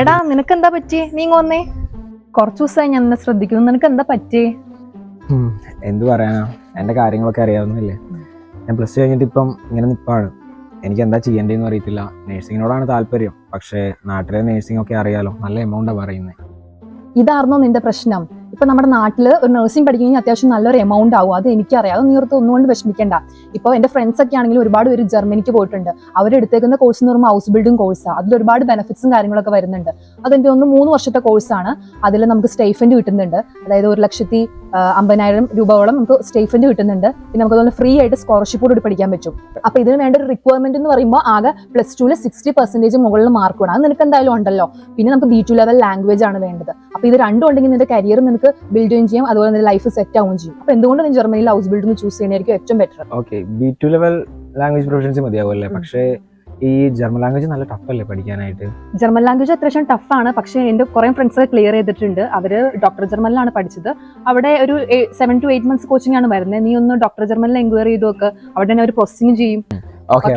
എടാ നിനക്ക് എന്താ പറ്റിയേ നീ വന്നേ. കുറച്ചു ദിവസമായി ഞാൻ എന്നെ ശ്രദ്ധിക്കുന്നു. നിനക്ക് എന്താ പറ്റിയേ എന്തു എന്ത് പറയാനാ? എന്റെ കാര്യങ്ങളൊക്കെ അറിയാവുന്നില്ലേ ഞാൻ പ്ലസ് ടു കഴിഞ്ഞിട്ട് ഇപ്പം ഇങ്ങനെ നിപ്പാണ്. എനിക്ക് എന്താ ചെയ്യേണ്ടതെന്ന് അറിയത്തില്ല. നേഴ്സിങ്ങിനോടാണ് താല്പര്യം. പക്ഷേ നാട്ടിലെ നേഴ്സിംഗ് ഒക്കെ അറിയാലോ. നല്ല എമൗണ്ടാണ് പറയുന്നത് ഇതായിരുന്നോ നിന്റെ പ്രശ്നം? ഇപ്പൊ നമ്മുടെ നാട്ടിൽ ഒരു നഴ്സിംഗ് പഠിക്കണമെങ്കിൽ അത്യാവശ്യം നല്ലൊരു എമൗണ്ട് ആവും. അത് എനിക്കറിയാം. അത് നീ ഓർത്ത് ഒന്നുകൊണ്ട് വിഷമിക്കേണ്ട. ഇപ്പോൾ എന്റെ ഫ്രണ്ട്സ് ഒക്കെ ആണെങ്കിൽ ഒരുപാട് പേര് ജർമ്മനിക്ക് പോയിട്ടുണ്ട്. അവരെടുത്തേക്കുന്ന കോഴ്സ് എന്ന് പറയുമ്പോൾ ഹൗസ് ബിൽഡിംഗ് കോഴ്സാണ് അതിൽ ഒരുപാട് ബെനിഫിറ്റ്സും കാര്യങ്ങളൊക്കെ വരുന്നുണ്ട്. അതെനിക്ക് ഒന്ന് മൂന്ന് വർഷത്തെ കോഴ്സാണ് അതിൽ നമുക്ക് സ്റ്റൈഫൻഡ് കിട്ടുന്നുണ്ട്. അതായത് ഒരു ലക്ഷത്തി അമ്പതിനായിരം രൂപയോളം നമുക്ക് സ്റ്റൈഫൻഡ് കിട്ടുന്നുണ്ട്. പിന്നെ നമുക്ക് അതുപോലെ ഫ്രീ ആയിട്ട് സ്കോളർഷിപ്പ് കൂടി പഠിക്കാൻ പറ്റും. അപ്പൊ ഇതിന് വേണ്ട ഒരു റിക്വയർമെന്റ് എന്ന് പറയുമ്പോൾ ആകെ പ്ലസ് ടുവിൽ സിക്സ്റ്റി പെർസെന്റേജ് മുകളിൽ മാർക്ക് വേണം. അത് നിനക്ക് എന്തായാലും ഉണ്ടല്ലോ. പിന്നെ നമുക്ക് ബി ടു ലെവൽ ലാംഗ്വേജ് ആണ് വേണ്ടത്. അപ്പൊ ഇത് രണ്ടും ഉണ്ടെങ്കിൽ നിന്റെ കരിയർ നിനക്ക് ബിൽഡ് ചെയ്യുകയും ചെയ്യും അതുപോലെ നിന്റെ ലൈഫ് സെറ്റ് ആവുകയും ചെയ്യും. അപ്പൊ എന്തുകൊണ്ട് നീ ജർമ്മനിയിൽ ഹൗസ് ബിൽഡിംഗ് ചൂസ് ചെയ്യുന്നതായിരിക്കും ഏറ്റവും better okay B two level language professions മതിയാവും അല്ലേ പക്ഷേ ഈ ജർമ്മൻ ലാംഗ്വേജ് നല്ല ടഫ് അല്ലേ പഠിക്കാനായിട്ട്? ജർമ്മൻ ലാംഗ്വേജ് അത്യാവശ്യം ടഫ് ആണ്. പക്ഷേ എന്റെ കുറെ ഫ്രണ്ട്സ് ക്ലിയർ ചെയ്തിട്ടുണ്ട്. അവർ ഡോക്ടർ ജർമ്മനിലാണ് പഠിച്ചത്. അവിടെ ഒരു seven to eight months coaching ആണ് വരുന്നത്. നീ ഒന്ന് ഡോക്ടർ ജർമ്മനിൽ എൻക്വയറി ചെയ്ത് നോക്ക്. അവിടെ തന്നെ ഒരു പ്രോസസ്സിംഗ് ചെയ്യും. ഓക്കെ